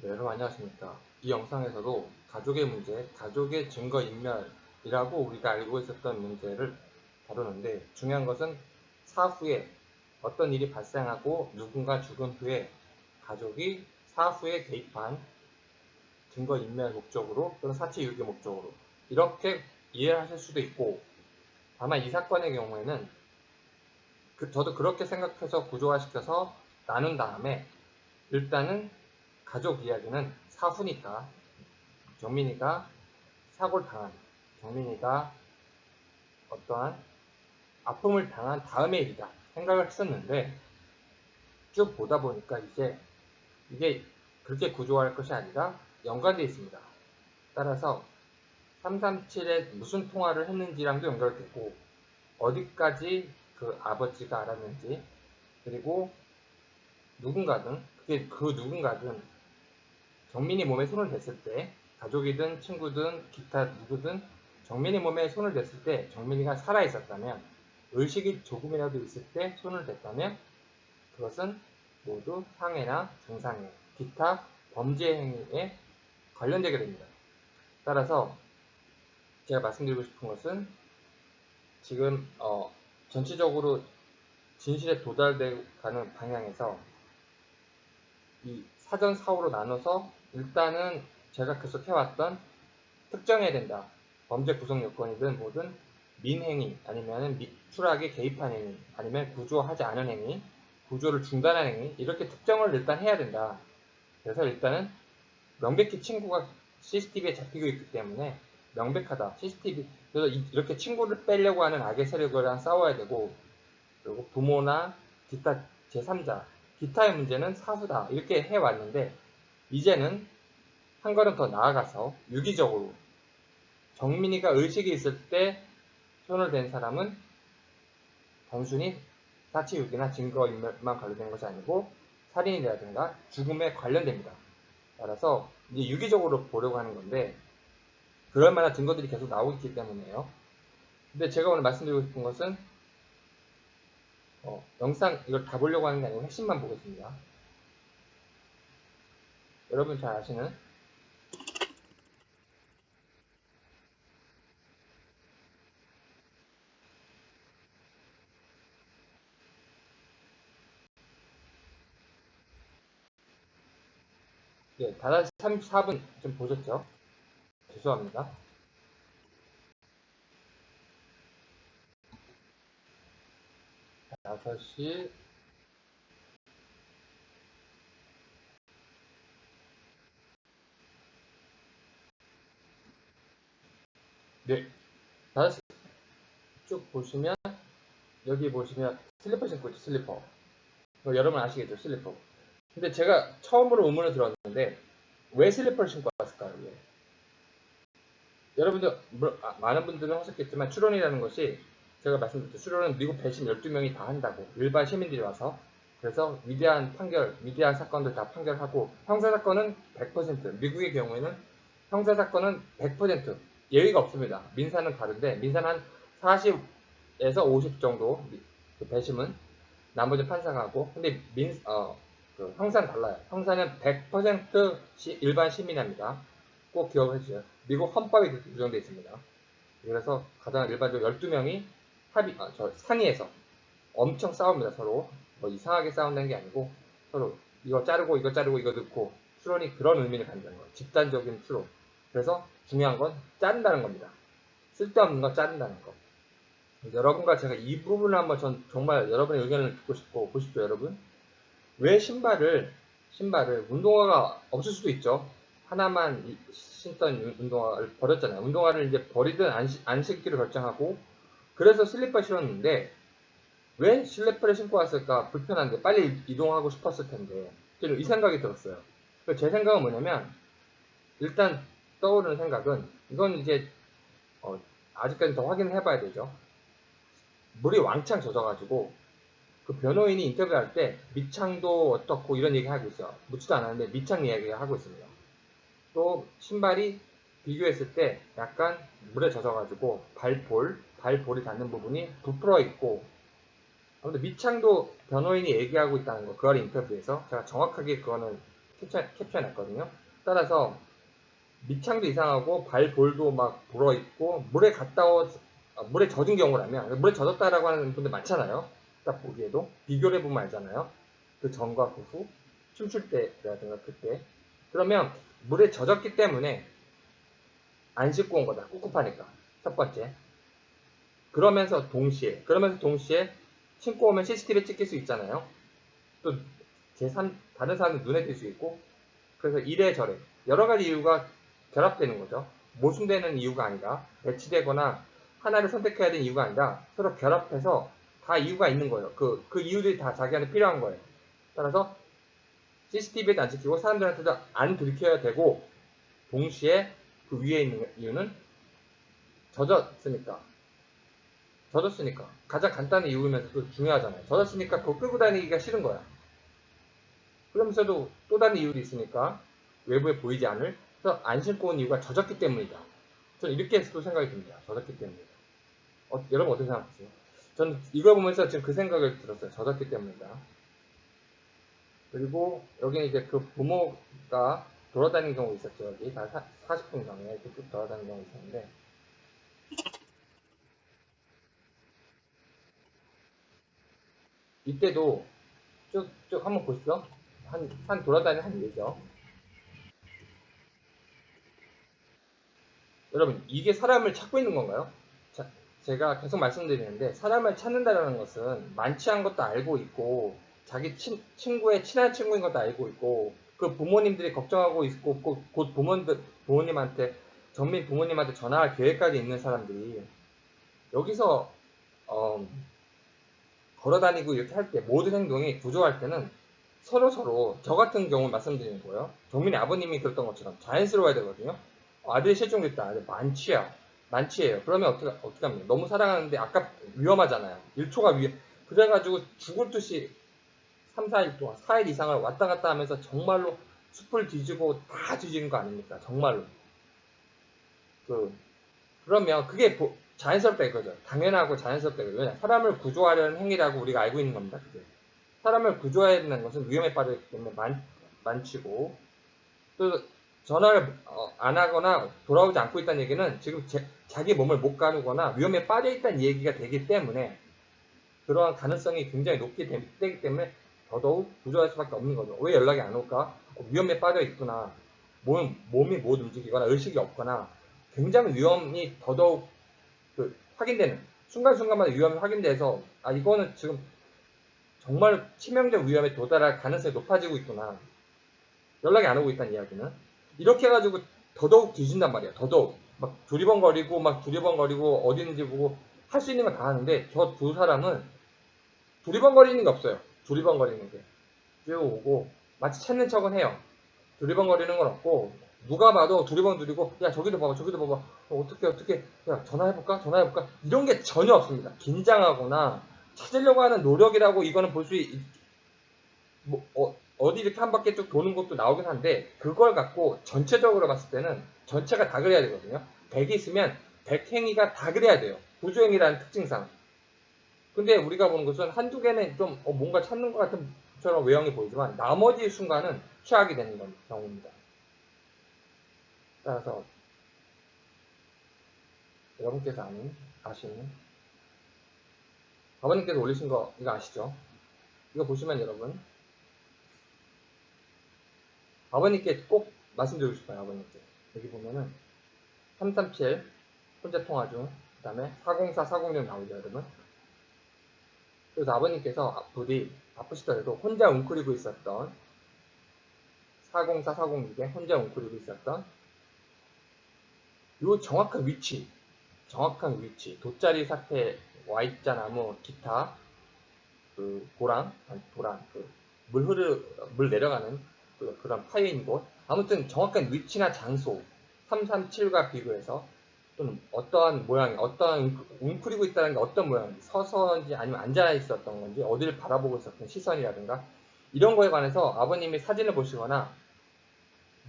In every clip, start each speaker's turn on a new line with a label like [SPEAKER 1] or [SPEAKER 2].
[SPEAKER 1] 네, 여러분 안녕하십니까. 이 영상에서도 가족의 문제, 가족의 증거 인멸이라고 우리가 알고 있었던 문제를 다루는데 중요한 것은 사후에 어떤 일이 발생하고 누군가 죽은 후에 가족이 사후에 개입한 증거 인멸 목적으로 또는 사체 유기 목적으로 이렇게 이해하실 수도 있고 다만 이 사건의 경우에는 그- 저도 그렇게 생각해서 구조화시켜서 나눈 다음에 일단은 가족 이야기는 사후니까 정민이가 사고를 당한 정민이가 어떠한 아픔을 당한 다음의 일이다 생각을 했었는데 쭉 보다 보니까 이제 이게 그렇게 구조화할 것이 아니라 연관되어 있습니다. 따라서 337에 무슨 통화를 했는지랑도 연결되고 어디까지 그 아버지가 알았는지 그리고 누군가든 그게 그 누군가든 정민이 몸에 손을 댔을 때 가족이든 친구든 기타 누구든 정민이 몸에 손을 댔을 때 정민이가 살아 있었다면 의식이 조금이라도 있을 때 손을 댔다면 그것은 모두 상해나 중상해 기타 범죄 행위에 관련되게 됩니다. 따라서 제가 말씀드리고 싶은 것은 지금 어, 전체적으로 진실에 도달돼 가는 방향에서 이 사전 사후로 나눠서 일단은 제가 계속 해왔던 특정해야 된다. 범죄 구성 요건이든 뭐든 민행위 아니면 추락에 개입한 행위 아니면 구조하지 않은 행위 구조를 중단한 행위 이렇게 특정을 일단 해야 된다. 그래서 일단은 명백히 친구가 CCTV에 잡히고 있기 때문에 명백하다. CCTV 그래서 이- 이렇게 친구를 빼려고 하는 악의 세력이랑 싸워야 되고 그리고 부모나 기타 제3자 기타의 문제는 사후다 이렇게 해왔는데 이제는 한 걸음 더 나아가서 유기적으로 정민이가 의식이 있을 때 손을 댄 사람은 단순히 사치 유기나 증거인멸만 관련된 것이 아니고 살인이라든가 죽음에 관련됩니다. 따라서 이제 유기적으로 보려고 하는 건데 그럴 만한 증거들이 계속 나오고 있기 때문이에요. 근데 제가 오늘 말씀드리고 싶은 것은 어, 영상 이걸 다 보려고 하는 게 아니고 핵심만 보겠습니다. 여러분 잘 아시는 예, 다다시 34분 좀 보셨죠? 죄송합니다. 다섯 시 네. 다시 쭉 보시면 여기 보시면 슬리퍼 신고 있죠 슬리퍼. 뭐 여러분 아시겠죠 슬리퍼. 근데 제가 처음으로 의문을 들었는데 왜 슬리퍼를 신고 왔을까요 왜? 여러분들 물- 아, 많은 분들은 하셨겠지만 추론이라는 것이 제가 말씀드렸죠. 추론은 미국 배심 12명이 다 한다고. 일반 시민들이 와서. 그래서 위대한 판결 위대한 사건들 다 판결하고 형사 사건은 100% 미국의 경우에는 형사 사건은 100% 예외가 없습니다. 민사는 다른데 민사는 한 40에서 50 정도 그 배심은 나머지 판사가 하고 근데 민, 어, 그 형사는 달라요. 형사는 100% 시- 일반 시민입니다. 꼭 기억해 주세요. 미국 헌법에 규정되어 있습니다. 그래서 가장 일반적으로 12명이 합의, 아, 저 상의해서 엄청 싸웁니다. 서로 뭐 이상하게 싸운다는 게 아니고 서로 이거 자르고 이거 자르고 이거 넣고 추론이 그런 의미를 갖는 거예요. 집단적인 추론. 그래서 중요한 건 자른다는 겁니다. 쓸데없는 거 자른다는 거. 여러분과 제가 이 부분을 한번 전 정말 여러분의 의견을 듣고 싶고 보십시오 여러분. 왜 신발을 신발을 운동화가 없을 수도 있죠. 하나만 이- 신던 운동화를 버렸잖아요. 운동화를 이제 버리든 안, 신- 안 신기를 결정하고 그래서 슬리퍼 신었는데 왜 슬리퍼를 신고 왔을까 불편한데 빨리 이동하고 싶었을 텐데 이 생각이 들었어요. 그제 생각은 뭐냐면 일단 떠오르는 생각은 이건 이제 어, 아직까지 더 확인을 해봐야 되죠. 물이 왕창 젖어가지고 그 변호인이 인터뷰할 때 밑창도 어떻고 이런 얘기 하고 있어요. 묻지도 않았는데 밑창 이야기 하고 있습니다. 또 신발이 비교했을 때 약간 물에 젖어가지고 발볼, 발볼이 닿는 부분이 부풀어 있고 아무튼 밑창도 변호인이 얘기하고 있다는 거, 그걸 인터뷰에서 제가 정확하게 그거는 캡처, 캡처해놨거든요. 따라서 밑창도 이상하고 발 볼도 막 불어 있고 물에 갔다 오 아, 물에 젖은 경우라면 물에 젖었다라고 하는 분들 많잖아요. 딱 보기에도 비교를 해보면 알잖아요. 그 전과 그 후 춤출 때라든가 그때 그러면 물에 젖었기 때문에 안 씻고 온 거다. 꿉꿉하니까. 첫 번째. 그러면서 동시에, 그러면서 동시에 신고 오면 CCTV 찍힐 수 있잖아요. 또 제3, 다른 사람들 눈에 띌 수 있고. 그래서 이래저래. 여러 가지 이유가 결합되는 거죠. 모순되는 이유가 아니라 배치되거나 하나를 선택해야 되는 이유가 아니라 서로 결합해서 다 이유가 있는 거예요. 그, 그 이유들이 다 자기한테 필요한 거예요. 따라서 CCTV에도 안 찍히고 사람들한테도 안 들켜야 되고 동시에 그 위에 있는 이유는 젖었으니까 젖었으니까 가장 간단한 이유면서 또 중요하잖아요 젖었으니까 그거 끌고 다니기가 싫은 거야 그러면서도 또 다른 이유도 있으니까 외부에 보이지 않을 그래서 안 신고 온 이유가 젖었기 때문이다 저는 이렇게 또 생각이 듭니다 젖었기 때문이다 어, 여러분 어떻게 생각하세요? 저는 이걸 보면서 지금 그 생각을 들었어요 젖었기 때문이다 그리고 여기는 이제 그 부모가 돌아다니는 경우 있었죠. 여기 다 40분 경에 이렇게 쭉 돌아다니는 경우 있었는데 이때도 쭉 쭉 한번 보시죠. 한, 한 돌아다니는 한 얘기죠. 여러분 이게 사람을 찾고 있는 건가요? 자, 제가 계속 말씀드리는데 사람을 찾는다는 것은 않은 것도 알고 있고 자기 친, 친구의 친한 친구인 것도 알고 있고 그 부모님들이 걱정하고 있고 곧, 곧 부모님들, 부모님한테 전민 부모님한테 전화할 계획까지 있는 사람들이 여기서 어, 걸어다니고 이렇게 할 때 모든 행동이 구조할 때는 서로 서로 저 같은 경우 말씀드리는 거예요. 정민이 아버님이 그랬던 것처럼 자연스러워야 되거든요. 아들이 실종됐다. 만취야. 만취예요. 그러면 어떻게 어떻게 합니까? 너무 사랑하는데 아까 위험하잖아요. 1초가 위험. 그래가지고 죽을 듯이 3, 4일 동안 4일 이상을 왔다 갔다 하면서 정말로 숲을 뒤지고 다 뒤지는 거 아닙니까? 정말로. 그 그러면 그게 보- 자연스럽다 이거죠. 당연하고 자연스럽다 이거죠. 왜냐? 사람을 구조하려는 행위라고 우리가 알고 있는 겁니다. 그게. 사람을 구조해야 되는 것은 위험에 빠졌기 때문에 만, 만치고 또 전화를 어, 안 하거나 돌아오지 않고 있다는 얘기는 지금 제- 자기 몸을 못 가누거나 위험에 빠져 있다는 얘기가 되기 때문에 그러한 가능성이 굉장히 높게 되- 되기 때문에 더더욱 구조할 수밖에 없는 거죠. 왜 연락이 안 올까? 어, 위험에 빠져 있구나. 몸, 몸이 못 움직이거나 의식이 없거나 굉장히 위험이 더더욱 그 확인되는 순간순간마다 위험이 확인돼서 아 이거는 지금 정말 치명적 위험에 도달할 가능성이 높아지고 있구나. 연락이 안 오고 있다는 이야기는 이렇게 해가지고 더더욱 뒤진단 말이야. 더더욱 막 두리번거리고 막 두리번거리고 어디 있는지 보고 할 수 있는 건 다 하는데 저 두 사람은 두리번거리는 게 없어요. 두리번거리는 게. 쭉 오고 마치 찾는 척은 해요. 두리번거리는 건 없고 누가 봐도 두리번 두리고 야 저기도 봐봐 저기도 봐봐 어, 어떻게 어떻게 야 전화해볼까 전화해볼까 이런 게 전혀 없습니다. 긴장하거나 찾으려고 하는 노력이라고 이거는 볼 수 있, 뭐, 어, 어디 이렇게 한 바퀴 쭉 도는 것도 나오긴 한데 그걸 갖고 전체적으로 봤을 때는 전체가 다 그래야 되거든요. 100이 있으면 100 행위가 다 그래야 돼요. 구조행위라는 특징상. 근데 우리가 보는 것은 한두 개는 좀 어, 뭔가 찾는 것 같은 처럼 외형이 보이지만 나머지 순간은 취하게 되는 건- 경우입니다. 따라서 여러분께서 아는 아시는 아버님께서 올리신 거 이거 아시죠? 이거 보시면 여러분 아버님께 꼭 말씀드리고 싶어요 아버님께. 여기 보면은 337 혼자 통화 중 그 다음에 404 406 나오죠 여러분. 그래서 아버님께서 부디 아프시더라도 혼자 웅크리고 있었던 404, 406에 혼자 웅크리고 있었던 요 정확한 위치, 정확한 위치, 돗자리 사태, Y자 나무, 기타, 그 고랑, 아니 도랑, 그 물 흐르, 물 내려가는 그, 그런 파인 곳, 아무튼 정확한 위치나 장소, 337과 비교해서 또는 어떠한 모양이, 어떠한 웅크- 웅크리고 있다는 게 어떤 모양인지, 서서인지 아니면 앉아 있었던 건지, 어디를 바라보고 있었던 시선이라든가, 이런 거에 관해서 아버님이 사진을 보시거나,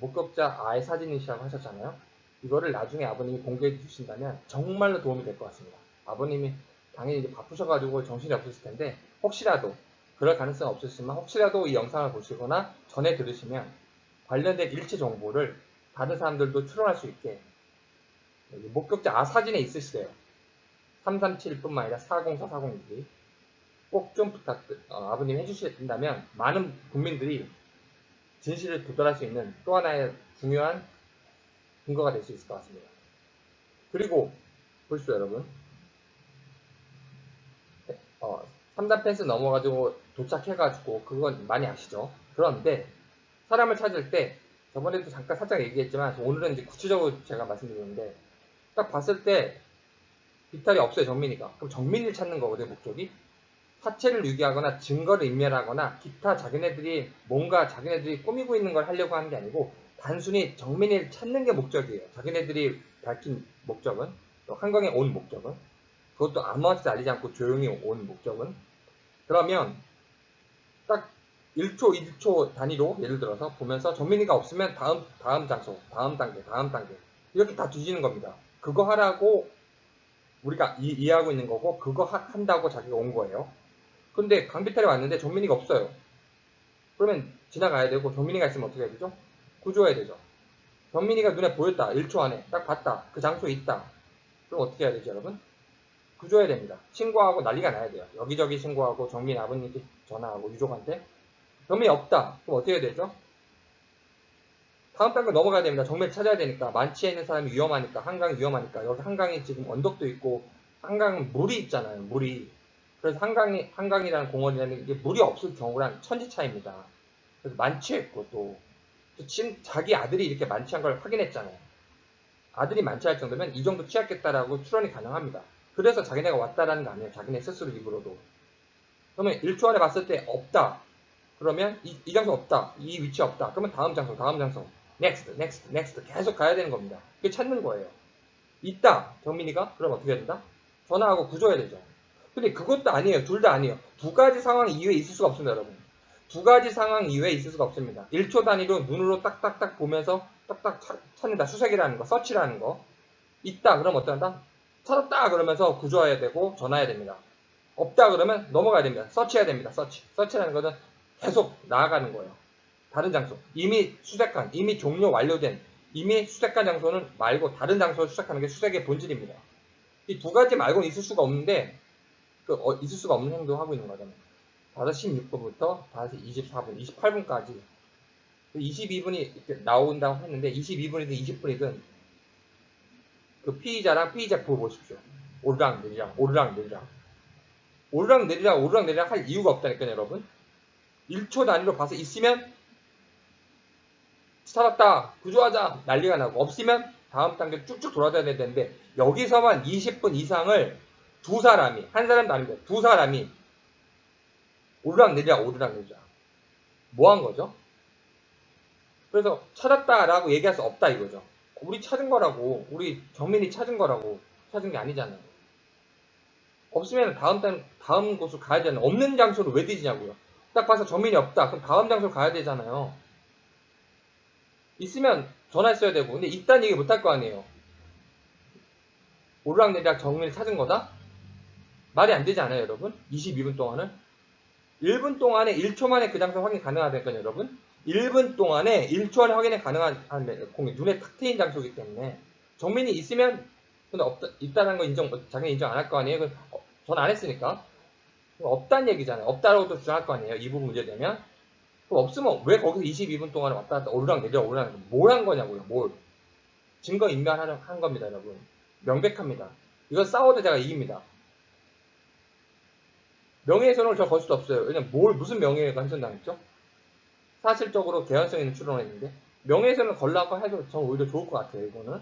[SPEAKER 1] 목격자 아의 사진이시라고 하셨잖아요. 이거를 나중에 아버님이 공개해 주신다면 정말로 도움이 될 것 같습니다. 아버님이 당연히 이제 바쁘셔가지고 정신이 없으실 텐데, 혹시라도, 그럴 가능성이 없으시지만, 혹시라도 이 영상을 보시거나 전에 들으시면 관련된 일체 정보를 다른 사람들도 추론할 수 있게 목격자 아 사진에 있으시대요. 337뿐만 아니라 404, 406이 꼭 좀 부탁 어, 아버님 해주신다면 많은 국민들이 진실을 도달할 수 있는 또 하나의 중요한 근거가 될 수 있을 것 같습니다. 그리고 보시죠 여러분 어, 3단 펜스 넘어가지고 도착해가지고 그건 많이 아시죠? 그런데 사람을 찾을 때 저번에도 잠깐 살짝 얘기했지만 오늘은 이제 구체적으로 제가 말씀드리는데 딱 봤을 때 비탈이 없어요 정민이가. 그럼 정민이를 찾는 거거든요 목적이. 사체를 유기하거나 증거를 인멸하거나 기타 자기네들이 뭔가 자기네들이 꾸미고 있는 걸 하려고 하는 게 아니고 단순히 정민이를 찾는 게 목적이에요. 자기네들이 밝힌 목적은 또 한강에 온 목적은 그것도 아무한테도 알리지 않고 조용히 온 목적은. 그러면 딱 1초, 2초 단위로 예를 들어서 보면서 정민이가 없으면 다음 다음 장소, 다음 단계, 다음 단계 이렇게 다 뒤지는 겁니다. 그거 하라고 우리가 이, 이해하고 있는 거고 그거 하- 한다고 자기가 온 거예요. 근데 강비탈이 왔는데 정민이가 없어요. 그러면 지나가야 되고 정민이가 있으면 어떻게 해야 되죠? 구조해야 되죠. 정민이가 눈에 보였다. 1초 안에 딱 봤다. 그 장소에 있다. 그럼 어떻게 해야 되죠, 여러분? 구조해야 됩니다. 신고하고 난리가 나야 돼요. 여기저기 신고하고 정민 아버님께 전화하고 유족한테 정민이 없다. 그럼 어떻게 해야 되죠? 다음 단계 넘어가야 됩니다. 정밀 찾아야 되니까 만취해 있는 사람이 위험하니까 한강이 위험하니까 여기 한강에 지금 언덕도 있고 한강은 물이 있잖아요. 물이 그래서 한강이 한강이라는 공원이라는 게 물이 없을 경우랑 천지 차이입니다. 그래서 만취했고 또, 또 친- 자기 아들이 이렇게 만취한 걸 확인했잖아요. 아들이 만취할 정도면 이 정도 취했겠다라고 추론이 가능합니다. 그래서 자기네가 왔다라는 거 아니에요. 자기네 스스로 입으로도. 그러면 1초 안에 봤을 때 없다. 그러면 이, 이 장소 없다. 이 위치 없다. 그러면 다음 장소, 다음 장소. next, next, next 계속 가야 되는 겁니다. 그게 찾는 거예요. 있다. 정민이가? 그럼 어떻게 해야 된다? 전화하고 구조해야 되죠. 근데 그것도 아니에요. 둘 다 아니에요. 두 가지 상황 이외에 있을 수가 없습니다, 여러분. 두 가지 상황 이외에 있을 수가 없습니다. 1초 단위로 눈으로 딱딱딱 보면서 딱딱 찾- 찾는다. 수색이라는 거, 서치라는 거. 있다. 그럼 어떻게 한다? 찾았다. 그러면서 구조해야 되고 전화해야 됩니다. 없다. 그러면 넘어가야 됩니다. 서치해야 됩니다. 서치. 서치라는 것은 계속 나아가는 거예요. 다른 장소. 이미 수색한, 이미 종료 완료된, 이미 수색한 장소는 말고 다른 장소를 수색하는 게 수색의 본질입니다. 이 두 가지 말고는 있을 수가 없는데, 그, 어, 있을 수가 없는 행동을 하고 있는 거잖아요. 5시 16분부터 5시 24분, 28분까지. 22분이 이렇게 나온다고 했는데, 22분이든 20분이든, 그 피의자랑 피의자 부호 보십시오. 오르락 내리락, 오르락 내리락. 오르락 내리락, 오르락 내리락 할 이유가 없다니까요, 여러분. 1초 단위로 봐서 있으면 찾았다 구조하자 난리가 나고 없으면 다음 단계 쭉쭉 돌아다녀야 되는데 여기서만 20분 이상을 두 사람이 한 사람도 아닙니다 두 사람이 오르락 내리락 오르락 내리락 뭐 한 거죠? 그래서 찾았다라고 얘기할 수 없다 이거죠 우리 찾은 거라고 우리 정민이 찾은 거라고 찾은 게 아니잖아요. 없으면 다음 단 다음 곳으로 가야 되는 없는 장소를 왜 뒤지냐고요. 딱 봐서 정민이 없다. 그럼 다음 장소로 가야 되잖아요. 있으면 전화했어야 되고 근데 있다는 얘기 못 할 거 아니에요. 오르락내리락 정민을 찾은 거다? 말이 안 되지 않아요 여러분? 22분 동안은? 1분 동안에 1초 만에 그 장소 확인 가능하다니까요 여러분 1분 동안에 1초 안에 확인이 가능한 한 공이 눈에 탁 트인 장소이기 때문에 정민이 있으면 근데 없다, 있다는 거 인정 자기는 인정 안 할 거 아니에요? 어, 전화 안 했으니까. 없다는 얘기잖아요. 없다라고도 주장할 거 아니에요? 이 부분 문제되면. 없으면 왜 거기서 22분 동안 왔다 갔다 오르락 내리락 오르락 내리락 뭘 한 거냐고요? 뭘? 증거 인멸하는 한 겁니다 여러분. 명백합니다. 이거 싸워도 제가 이깁니다. 명예훼손을 저 걸 수도 없어요. 왜냐면 뭘 무슨 명예훼손 훼손당했죠 사실적으로 개연성 있는 추론을 했는데 명예훼손을 걸라고 해도 전 오히려 좋을 것 같아요 이거는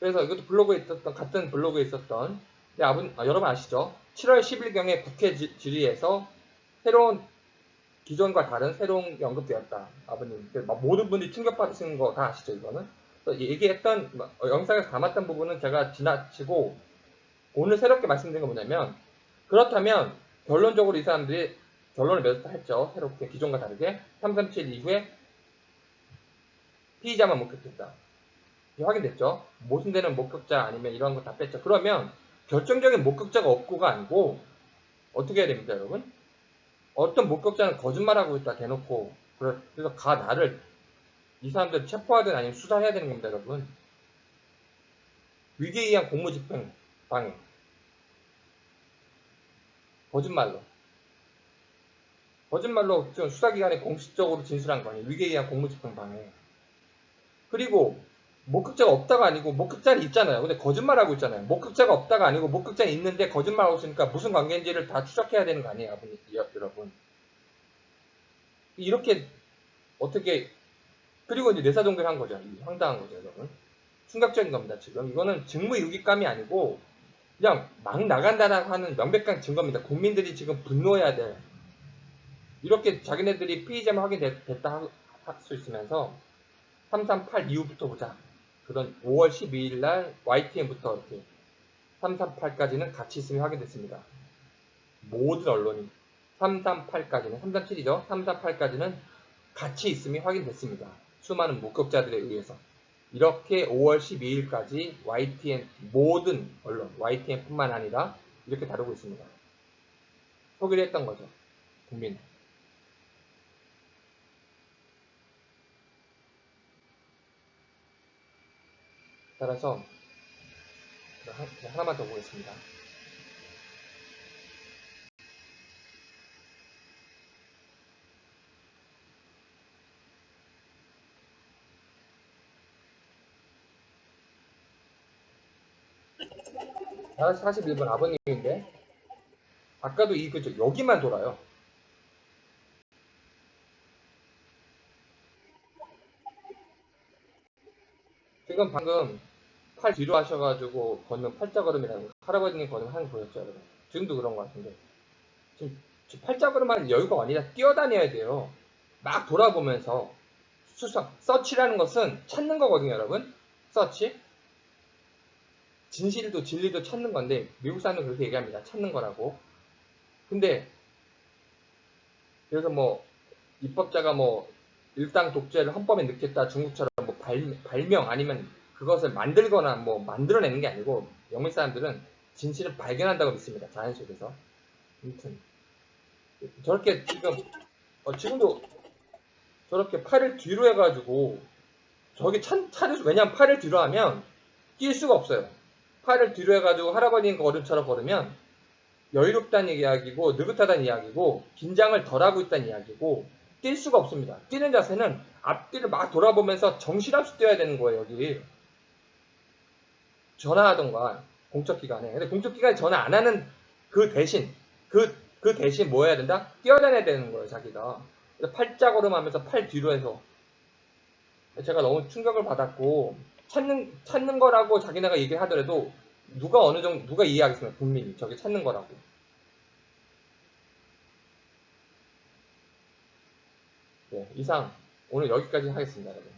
[SPEAKER 1] 그래서 이것도 블로그에 있었던 같은 블로그에 있었던 네, 아분, 아, 여러분 아시죠? 7월 10일경에 국회 지- 질의에서 새로운 기존과 다른 새로운 게 언급되었다. 아버님. 모든 분들이 충격받으시는 거다 아시죠, 이거는? 얘기했던, 뭐, 어, 영상에서 담았던 부분은 제가 지나치고, 오늘 새롭게 말씀드린 건 뭐냐면, 그렇다면, 결론적으로 이 사람들이 결론을 맺었다 했죠. 새롭게 기존과 다르게. 337 이후에 피의자만 목격됐다. 확인됐죠? 모순되는 목격자 아니면 이런 거다 뺐죠. 그러면 결정적인 목격자가 없고가 아니고 어떻게 해야 됩니까, 여러분? 어떤 목격자는 거짓말하고 있다 대놓고 그래- 그래서 가 나를 이 사람들 체포하든 아니면 수사해야 되는 겁니다 여러분 위계에 의한 공무집행 방해 거짓말로. 거짓말로 수사기관에 공식적으로 진술한 거 아니에요 위계에 의한 공무집행 방해. 그리고 목격자가 없다가 아니고 목격자는 있잖아요. 근데 거짓말하고 있잖아요. 목격자가 없다가 아니고 목격자는 있는데 거짓말하고 있으니까 무슨 관계인지를 다 추적해야 되는 거 아니에요 아버님, 여- 여러분? 이렇게 어떻게 그리고 이제 내사동결 한 거죠. 이 황당한 거죠 여러분. 충격적인 겁니다 지금. 이거는 직무유기감이 아니고 그냥 막 나간다라고 하는 명백한 증거입니다 국민들이 지금 분노해야 돼 이렇게 자기네들이 피의자만 확인됐다 할 수 있으면서 338 이후부터 보자 그런 5월 12일 날 YTN부터 이렇게 338까지는 같이 있음이 확인됐습니다. 모든 언론이 338까지는 337이죠. 338까지는 같이 있음이 확인됐습니다. 수많은 목격자들에 의해서 이렇게 5월 12일까지 YTN 모든 언론 YTN뿐만 아니라 이렇게 다루고 있습니다. 소개를 했던 거죠. 국민. 따라서 한- 하나만 더 보겠습니다. 41번 아버님인데 아까도 이 그죠 여기만 돌아요. 지금 방금 팔 뒤로 하셔가지고 걷는 팔자 걸음이라는 거. 할아버지님 걸음 하는 거 보였죠? 지금도 그런 것 같은데 지금 저 팔자 걸음 할 여유가 아니라 뛰어다녀야 돼요. 막 돌아보면서 수석 서치라는 것은 찾는 거거든요 여러분. 서치 진실도 진리도 찾는 건데 미국 사람은 그렇게 얘기합니다. 찾는 거라고. 근데 그래서 뭐 입법자가 뭐 일당 독재를 헌법에 넣겠다 중국처럼 뭐 발, 발명 아니면 그것을 만들거나 뭐 만들어내는 게 아니고 영미 사람들은 진실을 발견한다고 믿습니다. 자연 속에서. 아무튼 저렇게 지금 어, 지금도 저렇게 팔을 뒤로 해가지고 저기 찬, 차를 왜냐면 팔을 뒤로 하면 뛸 수가 없어요. 팔을 뒤로 해가지고 할아버지 걸음처럼 걸으면 여유롭다는 이야기고 느긋하다는 이야기고 긴장을 덜하고 있다는 이야기고 뛸 수가 없습니다. 뛰는 자세는 앞뒤를 막 돌아보면서 정신없이 뛰어야 되는 거예요 여기. 전화하던가 공적기관에. 근데 공적기관에 전화 안 하는 그 대신 그, 그 대신 뭐 해야 된다? 뛰어다녀야 되는 거예요 자기가. 그래서 팔자 걸음 하면서 팔 뒤로 해서 제가 너무 충격을 받았고 찾는 찾는 거라고 자기네가 얘기를 하더라도 누가 어느 정도 누가 이해하겠습니까? 국민이 저게 찾는 거라고. 네, 이상. 오늘 여기까지 하겠습니다 여러분